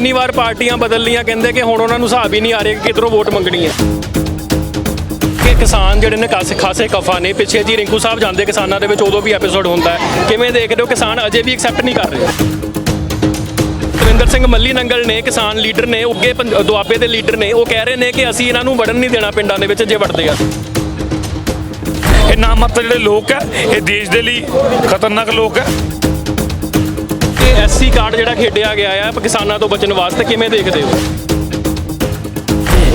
ਇੰਨੀ ਵਾਰ ਪਾਰਟੀਆਂ ਬਦਲ ਲੀਆਂ ਕਹਿੰਦੇ ਕਿ ਹੁਣ ਉਹਨਾਂ ਨੂੰ ਹਿਸਾਬ ਹੀ ਨਹੀਂ ਆ ਰਿਹਾ ਕਿ ਕਿਧਰੋਂ ਵੋਟ ਮੰਗਣੀ ਹੈ। ਕਿ ਕਿਸਾਨ ਜਿਹੜੇ ਨੇ ਕਾਸੇ ਖਾਸੇ ਕਫਾ ਨੇ, ਪਿੱਛੇ ਜੀ ਰਿੰਕੂ ਸਾਹਿਬ ਜਾਂਦੇ ਕਿਸਾਨਾਂ ਦੇ ਵਿੱਚ, ਉਦੋਂ ਵੀ ਐਪੀਸੋਡ ਹੁੰਦਾ ਹੈ। ਕਿਵੇਂ ਦੇਖਦੇ ਹੋ ਕਿਸਾਨ ਅਜੇ ਵੀ ਐਕਸੈਪਟ ਨਹੀਂ ਕਰ ਰਹੇ? ਸੁਰਿੰਦਰ ਸਿੰਘ ਮੱਲੀ ਨੰਗਲ ਨੇ, ਕਿਸਾਨ ਲੀਡਰ ਨੇ, ਉੱਗੇ ਦੁਆਬੇ ਦੇ ਲੀਡਰ ਨੇ, ਉਹ ਕਹਿ ਰਹੇ ਨੇ ਕਿ ਅਸੀਂ ਇਹਨਾਂ ਨੂੰ ਵੜਨ ਨਹੀਂ ਦੇਣਾ ਪਿੰਡਾਂ ਦੇ ਵਿੱਚ, ਜੇ ਵੜਦੇ ਆ। ਇਹ ਨਾਮਤ ਜਿਹੜੇ ਲੋਕ ਹੈ, ਇਹ ਦੇਸ਼ ਦੇ ਲਈ ਖਤਰਨਾਕ ਲੋਕ ਹੈ। ਐਸਸੀ ਕਾਰਡ ਜਿਹੜਾ ਖੇਡਿਆ ਗਿਆ ਹੈ ਕਿਸਾਨਾਂ ਤੋਂ ਬਚਣ ਵਾਸਤੇ ਕਿਵੇਂ ਦੇਖਦੇ ਹੋ?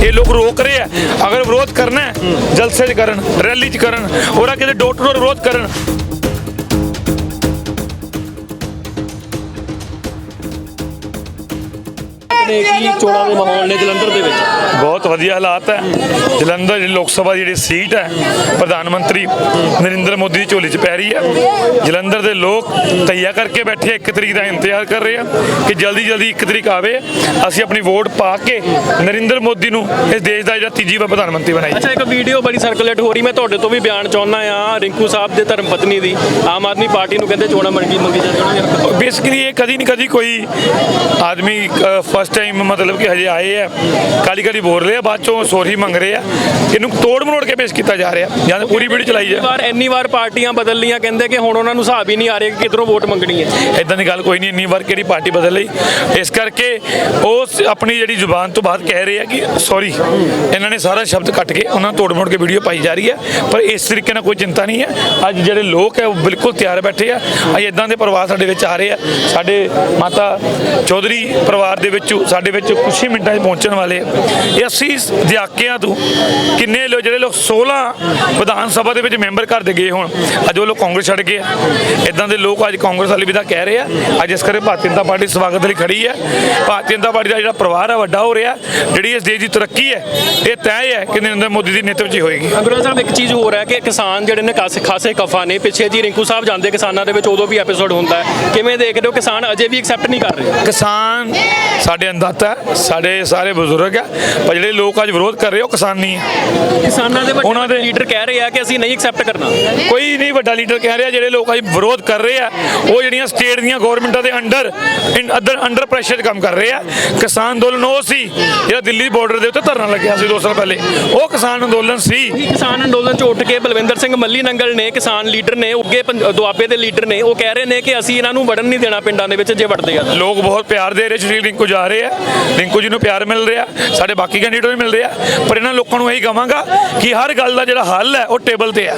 ਇਹ ਲੋਕ ਰੋਕ ਰਹੇ ਆ। ਅਗਰ ਵਿਰੋਧ ਕਰਨਾ ਹੈ ਜਲਸੇ 'ਚ ਕਰਨ ਰੈਲੀ 'ਚ ਕਰਨ ਔਰ ਕਿਤੇ ਡੋਰ ਟੂ ਡੋਰ ਵਿਰੋਧ ਕਰਨ ਨੇ ਕੀ ਚੋਣਾਂ ਦੇ ਮਾਹੌਲ ਨੇ ਜਲੰਧਰ ਦੇ ਵਿੱਚ? ਬਹੁਤ ਵਧੀਆ ਹਾਲਾਤ ਹੈ। ਜਲੰਧਰ ਜਿਹੜੀ ਲੋਕ ਸਭਾ ਦੀ ਜਿਹੜੀ ਸੀਟ ਹੈ ਪ੍ਰਧਾਨ ਮੰਤਰੀ ਨਰਿੰਦਰ ਮੋਦੀ ਦੀ ਝੋਲੀ 'ਚ ਪੈ ਰਹੀ ਹੈ। ਜਲੰਧਰ ਦੇ ਲੋਕ ਤਈਆ ਕਰਕੇ ਬੈਠੇ ਇੱਕ ਤਰੀਕ ਦਾ ਇੰਤਜ਼ਾਰ ਕਰ ਰਹੇ ਆ ਕਿ ਜਲਦੀ ਜਲਦੀ ਇੱਕ ਤਰੀਕ ਆਵੇ। ਅਸੀਂ ਆਪਣੀ ਵੋਟ ਪਾ ਕੇ ਨਰਿੰਦਰ ਮੋਦੀ ਨੂੰ ਇਸ ਦੇਸ਼ ਦਾ ਜਿਹੜਾ ਤੀਜੀ ਵਾਰ ਪ੍ਰਧਾਨ ਮੰਤਰੀ ਬਣਾਈਏ ਅੱਛਾ ਇੱਕ ਵੀਡੀਓ ਬੜੀ ਸਰਕੂਲੇਟ ਹੋ ਰਹੀ ਮੈਂ ਤੁਹਾਡੇ ਤੋਂ ਵੀ ਬਿਆਨ ਚਾਹੁੰਦਾ ਆ ਰਿੰਕੂ ਸਾਹਿਬ ਦੇ ਧਰਮ ਪਤਨੀ ਦੀ। ਆਮ ਆਦਮੀ ਪਾਰਟੀ ਨੂੰ ਕਹਿੰਦੇ ਚੋਣਾਂ ਮੰਗੀ ਮੰਗੀ ਜਾਂਦੀਆਂ ਬੇਸਿਕਲੀ ਇਹ ਕਦੀ ਨਹੀਂ ਕਦੀ ਕੋਈ ਆਦਮੀ ਫਸਟ ਟਾਈਮ ਮਤਲਬ ਕਿ ਹਜੇ ਆਏ ਆ ਕਾਲੀ ਕਾਲੀ ਬੋਲ ਰਹੇ ਆ ਬਾਅਦ ਚੋਂ ਸੋਰੀ ਮੰਗ ਰਹੇ ਆ ਇਹਨੂੰ ਤੋੜ ਮਰੋੜ ਕੇ ਪੇਸ਼ ਕੀਤਾ ਜਾ ਰਿਹਾ ਜਾਂ ਤਾਂ ਪੂਰੀ ਵੀਡੀਓ ਚਲਾਈ ਜਾ। ਵਾਰ ਇੰਨੀ ਵਾਰ ਪਾਰਟੀਆਂ ਬਦਲ ਲੀਆਂ ਕਹਿੰਦੇ ਕਿ ਹੁਣ ਉਹਨਾਂ ਨੂੰ ਹਿਸਾਬ ਹੀ ਨਹੀਂ ਆ ਰਿਹਾ ਕਿ ਕਿਧਰੋਂ ਵੋਟ ਮੰਗਣੀ ਹੈ। ਇਦਾਂ ਦੀ ਗੱਲ ਕੋਈ ਨਹੀਂ ਇੰਨੀ ਵਾਰ ਕਿਹੜੀ ਪਾਰਟੀ ਬਦਲ ਲਈ। ਇਸ ਕਰਕੇ ਉਹ ਆਪਣੀ ਜਿਹੜੀ ਜ਼ੁਬਾਨ ਤੋਂ ਬਾਅਦ ਕਹਿ ਰਹੇ ਆ ਕਿ ਸੌਰੀ ਇਹਨਾਂ ਨੇ ਸਾਰਾ ਸ਼ਬਦ ਕੱਟ ਕੇ ਉਹਨਾਂ ਨੂੰ ਤੋੜ ਮੋੜ ਕੇ ਵੀਡੀਓ ਪਾਈ ਜਾ ਰਹੀ ਹੈ ਪਰ ਇਸ ਤਰੀਕੇ ਨਾਲ ਕੋਈ ਚਿੰਤਾ ਨਹੀਂ ਹੈ। ਅੱਜ ਜਿਹੜੇ ਲੋਕ ਹੈ ਉਹ ਬਿਲਕੁਲ ਤਿਆਰ ਬੈਠੇ ਆ। ਅੱਜ ਇਦਾਂ ਦੇ ਪਰਿਵਾਰ ਸਾਡੇ ਵਿੱਚ ਆ ਰਹੇ ਆ। ਸਾਡੇ ਮਾਤਾ ਚੌਧਰੀ ਪਰਿਵਾਰ ਦੇ ਵਿੱਚ ਸਾਡੇ ਵਿੱਚ ਕੁਛ ਹੀ ਮਿੰਟਾਂ 'ਚ ਪਹੁੰਚਣ ਵਾਲੇ। ਇਹ ਅਸੀਂ ਦਿਹਾਕਿਆਂ ਤੋਂ ਕਿੰਨੇ ਲੋਕ ਜਿਹੜੇ ਲੋਕ 16 ਵਿਧਾਨ ਸਭਾ ਦੇ ਵਿੱਚ ਮੈਂਬਰ ਘਰ ਦੇ ਗਏ ਹੋਣ ਅੱਜ ਉਹ ਲੋਕ ਕਾਂਗਰਸ ਛੱਡ ਗਏ ਆ। ਇਦਾਂ ਦੇ ਲੋਕ ਅੱਜ ਕਾਂਗਰਸ ਵਾਲੀ ਵਿਦਾ ਕਹਿ ਰਹੇ ਆ। ਅੱਜ ਇਸ ਕਰਕੇ ਭਾਰਤੀ ਜਨਤਾ ਪਾਰਟੀ ਸਵਾਗਤ ਲਈ ਖੜੀ ਹੈ ਭਾਰਤੀ ਜਨਤਾ ਪਾਰਟੀ ਦਾ ਜਿਹੜਾ ਪਰਿਵਾਰ ਹੈ ਵੱਡਾ ਹੋ ਰਿਹਾ। ਜਿਹੜੀ ਇਸ ਦੇਸ਼ ਦੀ ਤਰੱਕੀ ਹੈ ਇਹ ਤੈਅ ਹੈ ਕਿ ਨਰਿੰਦਰ ਮੋਦੀ ਦੀ 'ਚ ਹੀ ਹੋਏਗੀ। ਅਗਰਵਾਲ ਸਾਹਿਬ ਇੱਕ ਚੀਜ਼ ਹੋਰ ਹੈ ਕਿ ਕਿਸਾਨ ਜਿਹੜੇ ਨੇ ਕਾਸੇ ਖਾਸੇ ਕਫਾ ਨੇ ਪਿੱਛੇ ਜੀ ਰਿੰਕੂ ਸਾਹਿਬ ਜਾਂਦੇ ਕਿਸਾਨਾਂ ਦੇ ਵਿੱਚ ਉਦੋਂ ਵੀ ਐਪੀਸੋਡ ਹੁੰਦਾ ਹੈ। ਕਿਵੇਂ ਦੇਖਦੇ ਹੋ ਕਿਸਾਨ ਅਜੇ ਵੀ ਐਕਸੈਪਟ ਨਹੀਂ ਕਰ ਰਹੇ? ਕਿਸਾਨ ਸਾਡੇ ਅੰਦਾਤਾ ਹੈ ਸਾਡੇ ਸਾਰੇ ਬਜ਼ੁਰਗ ਹੈ ਪਰ ਜਿਹੜੇ ਲੋਕ ਅੱਜ ਵਿਰੋਧ ਕਰ ਰਹੇ ਉਹ ਕਿਸਾਨ ਹੈ। ਕਿਸਾਨਾਂ ਦੇ ਉਹਨਾਂ ਦੇ- ਲੀਡਰ ਕਹਿ ਰਹੇ ਆ ਕਿ ਅਸੀਂ ਨਹੀਂ ਐਕਸੈਪਟ ਕਰਨਾ। ਕੋਈ ਨਹੀਂ ਵੱਡਾ ਲੀਡਰ ਕਹਿ ਰਿਹਾ ਜਿਹੜੇ ਲੋਕ ਅੱਜ ਵਿਰੋਧ ਕਰ ਰਹੇ ਆ ਉਹ ਜਿਹੜੀਆਂ ਸਟੇਟ ਦੀਆਂ ਗਵਰਨਮੈਂਟਾਂ ਦੇ ਅੰਡਰ ਅੰਦਰ ਅੰਡਰ ਪ੍ਰੈਸ਼ਰ ਕੰਮ ਕਰ ਰਹੇ ਆ ਕਿਸਾਨ ਅੰਦੋਲਨ ਉਹ ਸੀ ਜਿਹੜਾ ਦਿੱਲੀ ਬਾਰਡਰ ਦੇ ਉੱਤੇ ਧਰਨਾ ਲੱਗਿਆ ਸੀ ਦੋ ਸਾਲ ਪਹਿਲੇ। ਉਹ ਕਿਸਾਨ ਅੰਦੋਲਨ ਸੀ। ਕਿਸਾਨ ਅੰਦੋਲਨ ਚ ਉੱਠ ਕੇ ਬਲਵਿੰਦਰ ਸਿੰਘ ਮੱਲੀ ਨੰਗਲ ਨੇ ਕਿਸਾਨ ਲੀਡਰ ਨੇ ਉੱਗੇ ਪੰਜ- ਦੁਆਬੇ ਦੇ ਲੀਡਰ ਨੇ ਉਹ ਕਹਿ ਰਹੇ ਨੇ ਕਿ ਅਸੀਂ ਇਹਨਾਂ ਨੂੰ ਵੜਨ ਨਹੀਂ ਦੇਣਾ ਪਿੰਡਾਂ ਦੇ ਵਿੱਚ ਜੇ ਵੜਦੇ ਆ ਤਾਂ। ਲੋਕ ਬਹੁਤ ਪਿਆਰ ਦੇ ਰਹੇ ਸ਼੍ਰੀ ਰਿੰਕੂ ਜਾ ਰਹੇ ਆ ਰਿੰਕੂ ਜੀ ਨੂੰ ਪਿਆਰ ਮਿਲ ਰਿਹਾ ਸਾਡੇ ਬਾਕੀ ਕੈਂਡੀਡੇਟ ਵੀ ਮਿਲ ਰਿਹਾ ਪਰ ਇਹਨਾਂ ਲੋਕਾਂ ਨੂੰ ਇਹੀ ਕਹਾਂਗਾ ਕਿ ਹਰ ਗੱਲ ਦਾ ਜਿਹੜਾ ਹੱਲ ਹੈ ਉਹ ਟੇਬਲ ਤੇ ਹੈ।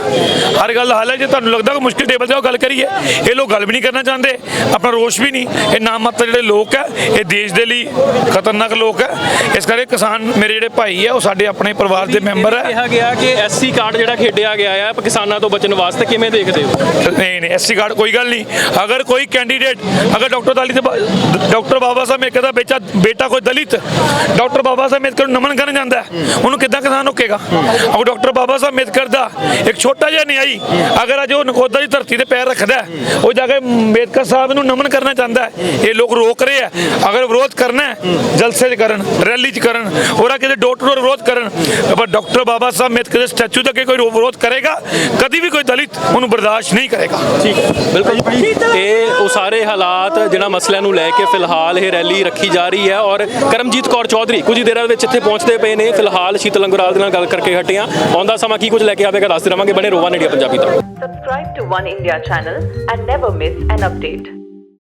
ਹਰ ਗੱਲ ਦਾ ਹੱਲ ਹੈ ਜੇ ਤੁਹਾਨੂੰ ਲੱਗਦਾ ਕਿ ਮੁਸ਼ਕਿਲ ਟੇਬਲ ਤੇ ਉਹ ਗੱਲ ਕਰੀਏ। ਇਹ ਲੋਕ ਗੱਲ ਵੀ ਨਹੀਂ ਕਰਨਾ ਚਾਹੁੰਦੇ ਆਪਣਾ ਰੋਸ਼ ਵੀ ਨਹੀਂ। ਇਹ ਨਾਮਤ ਜਿਹੜੇ ਲੋਕ ਹੈ ਇਹ ਦੇਸ਼ ਦੇ ਲਈ ਖਤਰਨਾਕ ਲੋਕ ਹੈ। ਇਸ ਕਰਕੇ ਕਿਸਾਨ ਮੇਰੇ ਜਿਹੜੇ ਭਾਈ ਹੈ ਉਹ ਸਾਡੇ ਆਪਣੇ ਪਰਿਵਾਰ ਦੇ ਮੈਂਬਰ ਹੈ। ਕਿਹਾ ਗਿਆ ਕਿ ਐਸਸੀ ਕਾਰਡ ਜਿਹੜਾ ਖੇਡਿਆ ਗਿਆ ਹੈ ਕਿਸਾਨਾਂ ਤੋਂ ਬਚਣ ਵਾਸਤੇ ਕਿਵੇਂ ਦੇਖਦੇ ਹੋ? ਨਹੀਂ ਨਹੀਂ ਐਸਸੀ ਕਾਰਡ ਕੋਈ ਗੱਲ ਨਹੀਂ। ਅਗਰ ਕੋਈ ਕੈਂਡੀਡੇਟ ਅਗਰ ਡਾਕਟਰ ਦਾਲੀ ਤੇ ਡਾਕਟਰ ਬਾਬਾ ਸਾਹਿਬ ਅੰਬੇਦਕਰ ਦਾ ਬੇਟਾ ਬੇਟਾ ਕੋਈ ਦਲਿਤ, ਡਾਕਟਰ ਬਾਬਾ ਸਾਹਿਬ ਅੰਬੇਦਕਰ ਨੂੰ ਨਮਨ ਕਰਨ ਜਾਂਦਾ ਉਹਨੂੰ ਕਿੱਦਾਂ ਕਿਸਾਨ ਰੋਕੇਗਾ ਉਹ ਡਾਕਟਰ ਬਾਬਾ ਸਾਹਿਬ ਅੰਬੇਦਕਰ ਦਾ ਇੱਕ ਛੋਟਾ ਜਿਹਾ ਨਿਆਈ, ਅਗਰ ਅੱਜ ਉਹ ਨਕੋਦਾ ਦੀ ਧਰਤੀ ਤੇ ਪੈਰ ਰੱਖਦਾ ਉਹ ਜਾ ਕੇ ਅੰਬੇਦਕਰ ਸਾਹਿਬ ਨੂੰ ਨਮਨ ਕਰਨਾ ਚਾਹੁੰਦਾ ਇਹ ਲੋਕ ਰੋਕ ਰਹੇ ਆ ਅਗਰ ਵਿਰੋਧ ਕਰਨਾ ਜਲਸੇ 'ਚ ਕਰਨ, ਰੈਲੀ 'ਚ ਕਰਨ ਔਰ ਕਿਤੇ ਡੋਰ ਟੂ ਡੋਰ ਵਿਰੋਧ ਕਰਨ, ਪਰ ਡਾਕਟਰ ਬਾਬਾ ਸਾਹਿਬ ਅੰਬੇਦਕਰ ਦੇ ਸਟੈਚੂ ਤੱਕ ਕੋਈ ਵਿਰੋਧ ਕਰੇਗਾ? ਕਦੀ ਵੀ ਕੋਈ ਦਲਿਤ ਉਹਨੂੰ ਬਰਦਾਸ਼ਤ ਨਹੀਂ ਕਰੇਗਾ। ਠੀਕ ਹੈ। ਬਿਲਕੁਲ ਇਹ ਉਹ ਸਾਰੇ ਹਾਲਾਤ ਜਿਹੜਾ ਮਸਲਿਆਂ ਨੂੰ ਲੈ ਕੇ ਫਿਲਹਾਲ ਇਹ ਰੈਲੀ ਰੱਖੀ ਜਾ ਰਹੀ ਹੈ ਔਰ ਕਰਮਜੀਤ ਕੌਰ ਚੌਧਰੀ ਕੁਝ ਹੀ ਦੇਰਾਂ ਵਿੱਚ ਇੱਥੇ ਪਹੁੰਚਦੇ ਪਏ ਨੇ। ਫਿਲਹਾਲ ਸ਼ੀਤਲ ਅੰਗਰਾਲ ਦੇ ਨਾਲ ਗੱਲ ਕਰਕੇ ਹਟੇ ਹਾਂ। ਆਉਂਦਾ ਸਮਾਂ ਕੀ ਕੁਝ ਲੈ ਕੇ ਆਵੇਗਾ, ਦੱਸਦੇ ਰਵਾਂਗੇ। ਬਣੇ ਰੋਵਾ ਇੰਡੀਆ ਪੰਜਾਬੀ ਤੱਕ Subscribe to One India channel and never miss an update.